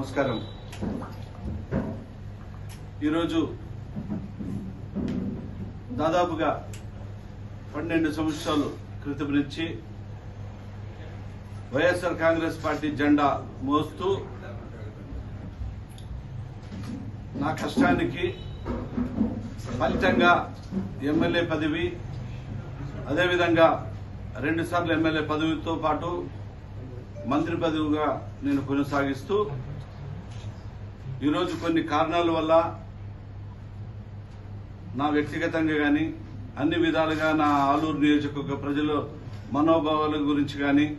నమస్కారం. ఈరోజు దాదాపుగా పన్నెండు సంవత్సరాలు క్రితం నుంచి వైఎస్ఆర్ కాంగ్రెస్ పార్టీ జెండా మోస్తూ నా కష్టానికి ఫలితంగా ఎమ్మెల్యే పదవి అదేవిధంగా రెండుసార్లు ఎమ్మెల్యే పదవితో పాటు మంత్రి పదవిగా నేను కొనసాగిస్తూ ఈరోజు కొన్ని కారణాల వల్ల నా వ్యక్తిగతంగా కానీ అన్ని విధాలుగా నా ఆలూరు నియోజకవర్గ ప్రజల మనోభావాల గురించి కానీ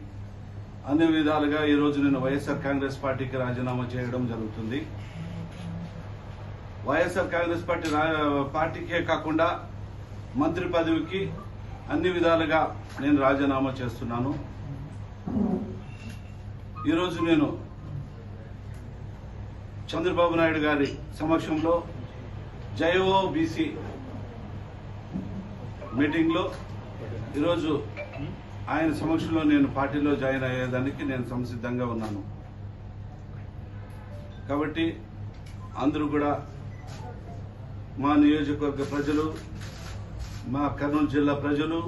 అన్ని విధాలుగా ఈరోజు నేను వైఎస్ఆర్ కాంగ్రెస్ పార్టీకి రాజీనామా చేయడం జరుగుతుంది. వైఎస్ఆర్ కాంగ్రెస్ పార్టీ రా- పార్టీకే కాకుండా మంత్రి పదవికి అన్ని విధాలుగా నేను రాజీనామా చేస్తున్నాను. ఈరోజు నేను చంద్రబాబు నాయుడు గారి సమక్షంలో జయఓ బీసీ మీటింగ్లో ఈరోజు ఆయన సమక్షంలో నేను పార్టీలో జాయిన్ అయ్యేదానికి నేను సంసిద్ధంగా ఉన్నాను. కాబట్టి అందరూ కూడా మా నియోజకవర్గ ప్రజలు మా కర్నూలు జిల్లా ప్రజలు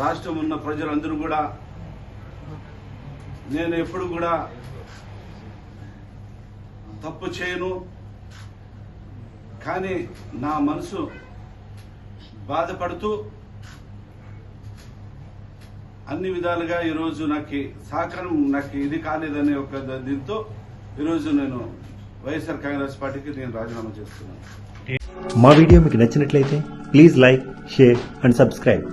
రాష్ట్రం ఉన్న ప్రజలందరూ కూడా నేను ఎప్పుడు కూడా తప్పు చేయను. కానీ నా మనసు బాధపడుతూ అన్ని విధాలుగా ఈరోజు నాకు సహకారం నాకు ఇది కాలేదనే ఒక దీంతో ఈరోజు నేను వైఎస్ఆర్ కాంగ్రెస్ పార్టీకి నేను రాజీనామా చేస్తున్నాను. మా వీడియో మీకు నచ్చినట్లయితే please like share and subscribe.